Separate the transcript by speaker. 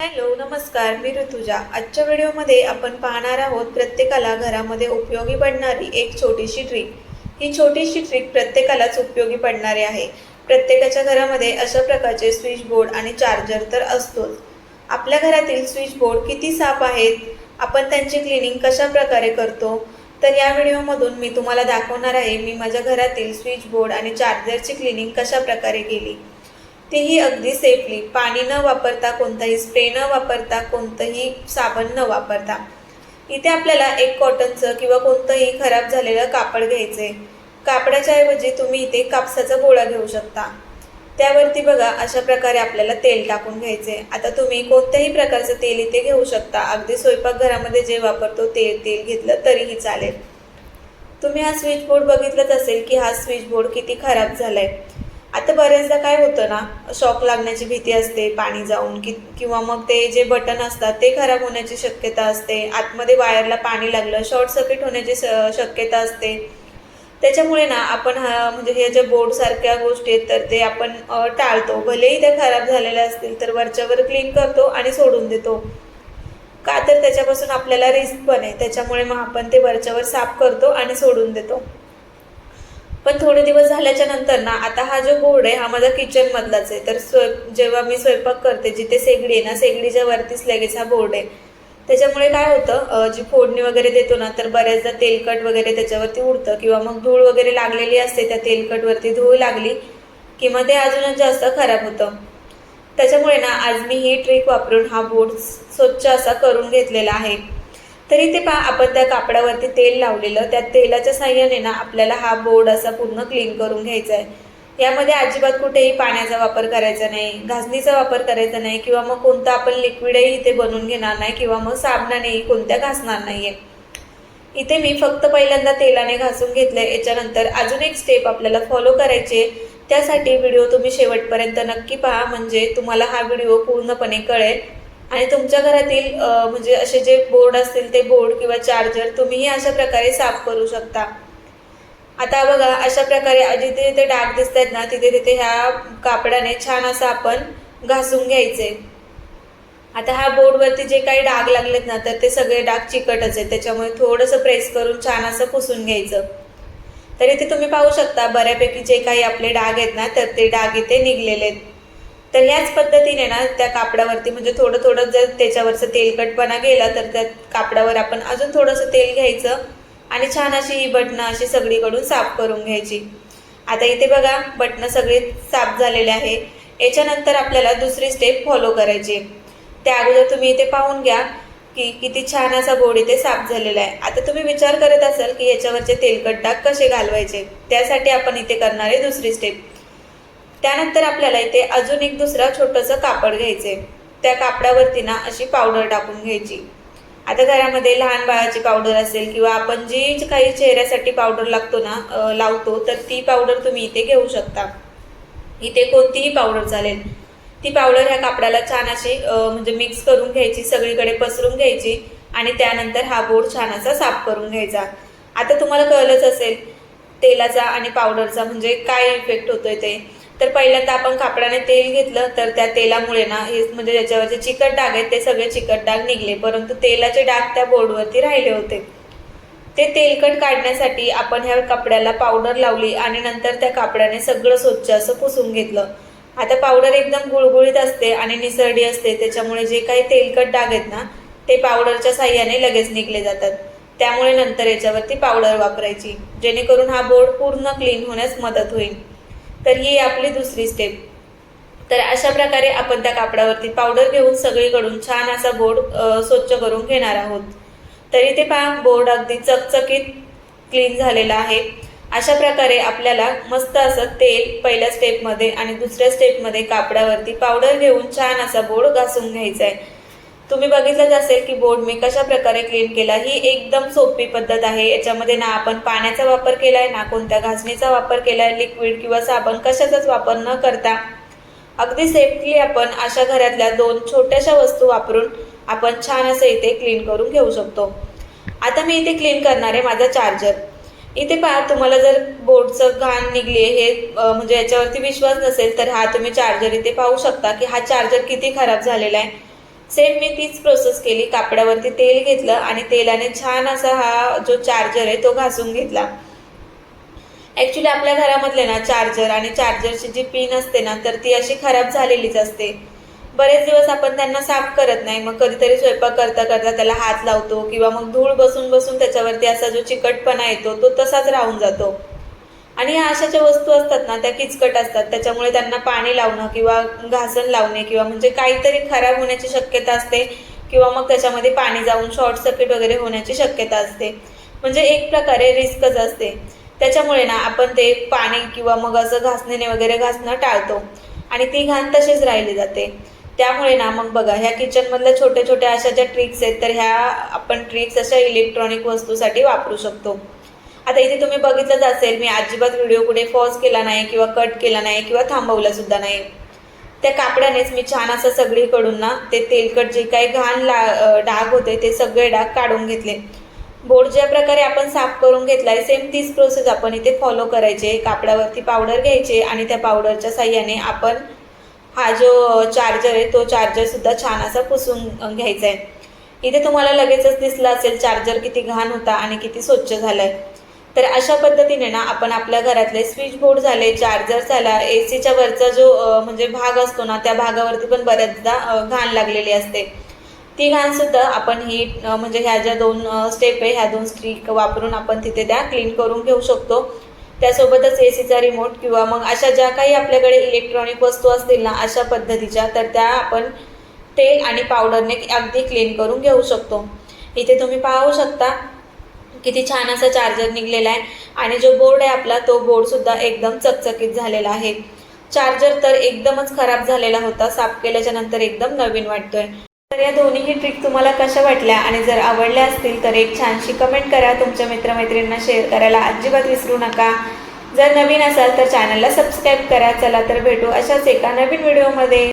Speaker 1: Hello नमस्कार मी ऋतुजा. आजच्या व्हिडिओमध्ये आपण पाहणार आहोत प्रत्येकाला घरामध्ये उपयोगी पडणारी एक छोटीशी ट्रिक ही छोटीशी ट्रिक प्रत्येकालाच उपयोगी पडणारी आहे. प्रत्येकाच्या घरामध्ये अशा प्रकारचे स्विच बोर्ड आणि चार्जर तर असतोच. आपल्या घरातील स्विच बोर्ड किती साफ आहेत आपण त्यांची क्लिनिंग कशा प्रकारे करतो तर या व्हिडिओमधून मी तुम्हाला दाखवणार आहे मी माझ्या घरातील स्विच बोर्ड आणि चार्जरची क्लिनिंग कशा प्रकारे केली. तेही अगदी सेफली पाणी न वापरता कोणताही स्प्रे न वापरता कोणतंही साबण न वापरता. इथे आपल्याला एक कॉटनचं किंवा कोणतंही खराब झालेलं कापड घ्यायचं आहे कापडाच्या ऐवजी तुम्ही इथे कापसाचा गोळा घेऊ शकता. त्यावरती बघा अशा प्रकारे आपल्याला तेल टाकून घ्यायचे आता तुम्ही कोणत्याही प्रकारचं तेल इथे घेऊ शकता. अगदी स्वयंपाकघरामध्ये जे वापरतो ते तेल घेतलं तरीही चालेल. तुम्ही हा स्विच बोर्ड बघितलंच असेल की हा स्विच बोर्ड किती खराब झाला आहे आता बऱ्याचदा काय होतं ना शॉक लागण्याची भीती असते पाणी जाऊन कि किंवा मग ते जे बटन असतात ते खराब होण्याची शक्यता असते. आतमध्ये वायरला पाणी लागलं शॉर्ट सर्किट होण्याची शक्यता असते. त्याच्यामुळे ना आपण हा म्हणजे हे जे बोर्डसारख्या गोष्टी आहेत तर ते आपण टाळतो. भलेही त्या खराब झालेल्या असतील तर वरच्यावर क्लीन करतो आणि सोडून देतो. का तर त्याच्यापासून आपल्याला रिस्क पण आहे. त्याच्यामुळे मग आपण ते वरच्यावर साफ करतो आणि सोडून देतो. पण थोडे दिवस झाल्याच्यानंतर ना आता हा जो बोर्ड आहे हा माझा किचन मधलाच आहे. तर स्वय जेव्हा मी स्वयंपाक करते जिथे शेगडी आहे ना शेगडीच्या वरतीच लगेच हा बोर्ड आहे. त्याच्यामुळे काय होतं जी फोडणी वगैरे देतो ना तर बऱ्याचदा तेलकट वगैरे त्याच्यावरती उडतं किंवा मग धूळ वगैरे लागलेली असते त्या तेलकटवरती धूळ लागली किंवा ते अजूनच जास्त खराब होतं. त्याच्यामुळे ना आज मी ही ट्रिक वापरून हा बोर्ड स्वच्छ असा करून घेतलेला आहे. तरी ते पहा आपण त्या कापडावरती तेल लावलेलं त्या तेलाच्या साह्याने ना आपल्याला हा बोर्ड असा पूर्ण क्लीन करून घ्यायचा आहे यामध्ये अजिबात कुठेही पाण्याचा वापर करायचा नाही घासणीचा वापर करायचा नाही किंवा मग कोणतं आपण लिक्विडही इथे बनवून घेणार नाही किंवा मग साबणानेही कोणत्या घासणार नाही आहे इथे मी फक्त पहिल्यांदा तेलाने घासून घेतलं आहे याच्यानंतर अजून एक स्टेप आपल्याला फॉलो करायचे त्यासाठी व्हिडिओ तुम्ही शेवटपर्यंत नक्की पहा. म्हणजे तुम्हाला हा व्हिडिओ पूर्णपणे कळेल. आणि तुमच्या घरातील म्हणजे असे जे बोर्ड असतील ते बोर्ड किंवा चार्जर तुम्हीही अशा प्रकारे साफ करू शकता. आता बघा अशा प्रकारे जिथे जिथे डाग दिसत आहेत ना तिथे तिथे ह्या कापडाने छान असं आपण घासून घ्यायचे. आता ह्या बोर्डवरती जे काही डाग लागलेत ना तर ते सगळे डाग चिकटच आहेत. त्याच्यामुळे थोडंसं प्रेस करून छान असं पुसून घ्यायचं. तर इथे तुम्ही पाहू शकता बऱ्यापैकी जे काही आपले डाग आहेत ना तर ते डाग इथे निघलेले आहेत. तर ह्याच पद्धतीने ना त्या कापडावरती म्हणजे थोडं थोडं जर त्याच्यावरचं तेलकटपणा गेला तर त्या कापडावर आपण अजून थोडंसं तेल घ्यायचं आणि छान अशी ही बटणं अशी सगळीकडून साफ करून घ्यायची. आता इथे बघा बटणं सगळी साफ झालेले आहे. याच्यानंतर आपल्याला दुसरी स्टेप फॉलो करायची आहे. त्या अगोदर तुम्ही इथे पाहून घ्या की किती छान असा बोर्ड इथे साफ झालेला आहे. आता तुम्ही विचार करत असाल की याच्यावरचे तेलकट डाग कसे घालवायचे? त्यासाठी आपण इथे करणार आहे दुसरी स्टेप त्यानंतर आपल्याला इथे अजून एक दुसरा छोटंसं कापड घ्यायचं आहे त्या कापडावरती ना अशी पावडर टाकून घ्यायची. आता घरामध्ये लहान बाळाची पावडर असेल किंवा आपण जी काही चेहऱ्यासाठी पावडर लागतो ना लावतो तर ती पावडर तुम्ही इथे घेऊ शकता. इथे कोणतीही पावडर चालेल. ती पावडर ह्या कापडाला छान अशी म्हणजे मिक्स करून घ्यायची सगळीकडे पसरून घ्यायची आणि त्यानंतर हा बोर्ड छान असा साफ करून घ्यायचा. आता तुम्हाला कळलंच असेल तेलाचा आणि पावडरचा म्हणजे काय इफेक्ट होतोय ते. तर पहिल्यांदा आपण कापडाने तेल घेतलं तर त्या तेलामुळे ना हे म्हणजे ज्याच्यावरचे चिकट डाग आहेत ते सगळे चिकट डाग निघले. परंतु तेलाचे डाग त्या बोर्डवरती राहिले होते. ते तेलकट काढण्यासाठी आपण ह्या कपड्याला पावडर लावली आणि नंतर त्या कापडाने सगळं स्वच्छ असं पुसून घेतलं. आता पावडर एकदम गुळगुळीत असते आणि निसरडी असते. त्याच्यामुळे जे काही तेलकट डाग आहेत ना ते पावडरच्या साह्याने लगेच निघले जातात. त्यामुळे नंतर याच्यावरती पावडर वापरायची. जेणेकरून हा बोर्ड पूर्ण क्लीन होण्यास मदत होईल. तर ही आपली दुसरी स्टेप तर अशा प्रकारे आपण त्या कापडावरती पावडर घेऊन सगळीकडून छान असा बोर्ड स्वच्छ करून घेणार आहोत. तरी ते पहा बोर्ड अगदी चकचकीत क्लीन झालेला आहे. अशा प्रकारे आपल्याला मस्त असं तेल पहिल्या स्टेपमध्ये आणि दुसऱ्या स्टेपमध्ये कापडावरती पावडर घेऊन छान असा बोर्ड घासून घ्यायचा आहे. तुम्ही बघितलंच असेल की बोर्ड मी कशा प्रकारे क्लीन केला ही एकदम सोपी पद्धत आहे. याच्यामध्ये ना आपण पाण्याचा वापर केला आहे ना कोणत्या घासणीचा वापर केला आहे लिक्विड किंवा साबण कशाचाच वापर न करता. अगदी सेफली आपण अशा घरातल्या दोन छोट्याशा वस्तू वापरून आपण छान असं इथे क्लीन करून घेऊ शकतो. आता मी इथे क्लीन करणार आहे माझा चार्जर इथे पहा तुम्हाला जर बोर्डचं घाण निघली हे म्हणजे याच्यावरती विश्वास नसेल तर हा तुम्ही चार्जर इथे पाहू शकता की हा चार्जर किती खराब झालेला आहे. सेम मी तीच प्रोसेस केली. कापडावरती तेल घेतलं आणि तेलाने छान असा हा जो चार्जर आहे तो घासून घेतला. ॲक्च्युली आपल्या घरामधले ना चार्जर आणि चार्जरची जी पिन असते ना तर ती अशी खराब झालेलीच असते. बरेच दिवस आपण त्यांना साफ करत नाही. मग कधीतरी स्वयंपाक करता करता त्याला हात लावतो किंवा मग धूळ बसून बसून त्याच्यावरती असा जो चिकटपणा येतो तो तसाच राहून जातो. आणि ह्या अशा ज्या वस्तू असतात ना त्या किचकट असतात. त्याच्यामुळे त्यांना पाणी लावणं किंवा घासण लावणे किंवा म्हणजे काहीतरी खराब होण्याची शक्यता असते किंवा मग त्याच्यामध्ये पाणी जाऊन शॉर्ट सर्किट वगैरे होण्याची शक्यता असते. म्हणजे एक प्रकारे रिस्कच असते. त्याच्यामुळे ना आपण ते पाणी किंवा मग असं घासणीने वगैरे घासणं टाळतो. आणि ती घाण तशीच राहिली जाते. त्यामुळे ना मग बघा ह्या किचनमधल्या छोट्या छोट्या अशा ज्या ट्रिक्स आहेत तर ह्या आपण ट्रिक्स अशा इलेक्ट्रॉनिक वस्तूसाठी वापरू शकतो. आता इथे तुम्ही बघितलंच असेल मी अजिबात व्हिडिओ कुठे पॉज केला नाही किंवा कट केला नाही किंवा थांबवला सुद्धा नाही. त्या कापडानेच मी छान असं सगळीकडून ना ते तेलकट जे काही घाण ला डाग होते ते सगळे डाग काढून घेतले. बोर्ड ज्या प्रकारे आपण साफ करून घेतलाय सेम तीच प्रोसेस आपण इथे फॉलो करायचे. कापडावरती पावडर घ्यायचे आणि त्या पावडरच्या साह्याने आपण हा जो चार्जर आहे तो चार्जरसुद्धा छान असा पुसून घ्यायचा आहे इथे तुम्हाला लगेचच दिसलं असेल चार्जर किती घाण होता आणि किती स्वच्छ झाला आहे तर अशा पद्धतीने ना आपण आपल्या घरातले स्विच बोर्ड झाले चार्जर झाला ए सीच्या वरचा जो म्हणजे भाग असतो ना त्या भागावरती पण बऱ्याचदा घाण लागलेली असते. ती घाणसुद्धा आपण ही म्हणजे ह्या ज्या दोन स्टेप आहे ह्या दोन स्ट्रीक वापरून आपण तिथे त्या क्लीन करून घेऊ शकतो. त्यासोबतच ए सीचा रिमोट किंवा मग अशा ज्या काही आपल्याकडे इलेक्ट्रॉनिक वस्तू असतील ना अशा पद्धतीच्या तर त्या आपण तेल आणि पावडरने अगदी क्लीन करून घेऊ शकतो. इथे तुम्ही पाहू शकता किती छान असा चार्जर निघलेला आहे. आणि जो बोर्ड आहे आपला तो बोर्डसुद्धा एकदम चकचकीत झालेला आहे. चार्जर तर एकदमच खराब झालेला होता. साफ केल्याच्यानंतर एकदम नवीन वाटतोय. तर या दोन्हीही ट्रिक तुम्हाला कशा वाटल्या? आणि जर आवडल्या असतील तर एक छानशी कमेंट करा. तुमच्या मित्रमैत्रिणींना शेअर करायला अजिबात विसरू नका. जर नवीन असाल तर चॅनलला सबस्क्राईब करा. चला तर भेटू अशाच एका नवीन व्हिडिओमध्ये